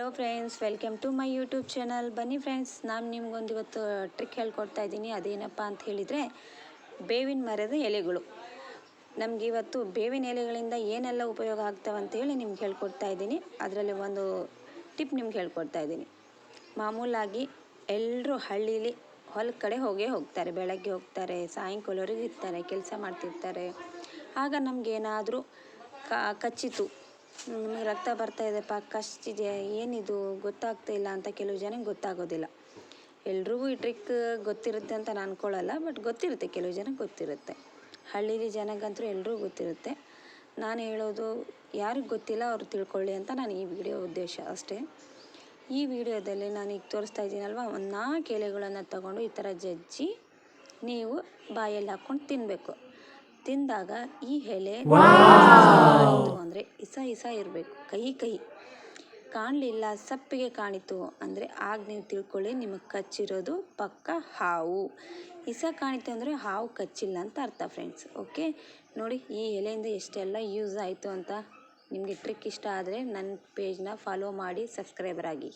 Hello friends welcome to my YouTube channel ಬನ್ನಿ friends ನಾನು ನಿಮ್ಗೊಂದು ಇವತ್ತು ಟ್ರಿಕ್ ಹೇಳ್ಕೊಡ್ತಾ ಇದ್ದೀನಿ. ಅದೇನಪ್ಪ ಅಂತ ಹೇಳಿದರೆ, ಬೇವಿನ ಮರದ ಎಲೆಗಳು. ನಮ್ಗೆ ಇವತ್ತು ಬೇವಿನ ಎಲೆಗಳಿಂದ ಏನೆಲ್ಲ ಉಪಯೋಗ ಆಗ್ತವೆ ಅಂತೇಳಿ ನಿಮ್ಗೆ ಹೇಳ್ಕೊಡ್ತಾ ಇದ್ದೀನಿ. ಅದರಲ್ಲಿ ಒಂದು ಟಿಪ್ ನಿಮ್ಗೆ ಹೇಳ್ಕೊಡ್ತಾ ಇದ್ದೀನಿ. ಮಾಮೂಲಾಗಿ ಎಲ್ಲರೂ ಹಳ್ಳೀಲಿ ಹೊಲ ಕಡೆ ಹೋಗೇ ಹೋಗ್ತಾರೆ. ಬೆಳಗ್ಗೆ ಹೋಗ್ತಾರೆ, ಸಾಯಂಕಾಲವರೆಗೂ ಇರ್ತಾರೆ, ಕೆಲಸ ಮಾಡ್ತಿರ್ತಾರೆ. ಆಗ ನಮಗೇನಾದರೂ ಕಚ್ಚಿತು. ನಮಗೆ ರಕ್ತ ಬರ್ತಾ ಇದೆಪ್ಪ ಕಷ್ಟಿದೆ ಏನಿದು, ಗೊತ್ತಾಗ್ತಾ ಇಲ್ಲ ಅಂತ ಕೆಲವು ಜನಕ್ಕೆ ಗೊತ್ತಾಗೋದಿಲ್ಲ. ಎಲ್ರಿಗೂ ಈ ಟ್ರಿಕ್ ಗೊತ್ತಿರುತ್ತೆ ಅಂತ ನಾನು ಅನ್ಕೊಳ್ಳಲ್ಲ ಬಟ್ ಗೊತ್ತಿರುತ್ತೆ, ಕೆಲವು ಜನಕ್ಕೆ ಗೊತ್ತಿರುತ್ತೆ. ಹಳ್ಳಿಲಿ ಜನಕ್ಕಂತೂ ಎಲ್ರಿಗೂ ಗೊತ್ತಿರುತ್ತೆ. ನಾನು ಹೇಳೋದು ಯಾರಿಗೆ ಗೊತ್ತಿಲ್ಲ ಅವ್ರು ತಿಳ್ಕೊಳ್ಳಿ ಅಂತ ನಾನು ಈ ವಿಡಿಯೋ ಉದ್ದೇಶ ಅಷ್ಟೇ. ಈ ವಿಡಿಯೋದಲ್ಲಿ ನಾನು ಈಗ ತೋರಿಸ್ತಾ ಇದ್ದೀನಲ್ವ, ಒಂದು ನಾಲ್ಕು ಎಲೆಗಳನ್ನು ತಗೊಂಡು ಈ ಥರ ಜಜ್ಜಿ ನೀವು ಬಾಯಲ್ಲಿ ಹಾಕ್ಕೊಂಡು ತಿನ್ನಬೇಕು ತಿಂದಾಗ ಈ ಎಲೆ ಅಂದರೆ ಇಸ ಇಸ ಇರಬೇಕು ಕಹಿ ಕಹಿ. ಕಾಣಲಿಲ್ಲ ಸಪ್ಪಿಗೆ ಕಾಣಿತು. ಅಂದರೆ ಆಗ ನೀವು ತಿಳ್ಕೊಳ್ಳಿ ನಿಮಗೆ ಕಚ್ಚಿರೋದು ಪಕ್ಕ ಹಾವು. ಇಸ ಕಾಣಿತು ಅಂದರೆ ಹಾವು ಕಚ್ಚಿಲ್ಲ ಅಂತ ಅರ್ಥ ಫ್ರೆಂಡ್ಸ್ ಓಕೆ ನೋಡಿ ಈ ಎಲೆಯಿಂದ ಎಷ್ಟೆಲ್ಲ ಯೂಸ್ ಆಯಿತು ಅಂತ ನಿಮಗೆ ಟ್ರಿಕ್ ಇಷ್ಟ ಆದರೆ ನನ್ನ ಪೇಜ್ನ ಫಾಲೋ ಮಾಡಿ ಸಬ್ಸ್ಕ್ರೈಬರ್ ಆಗಿ.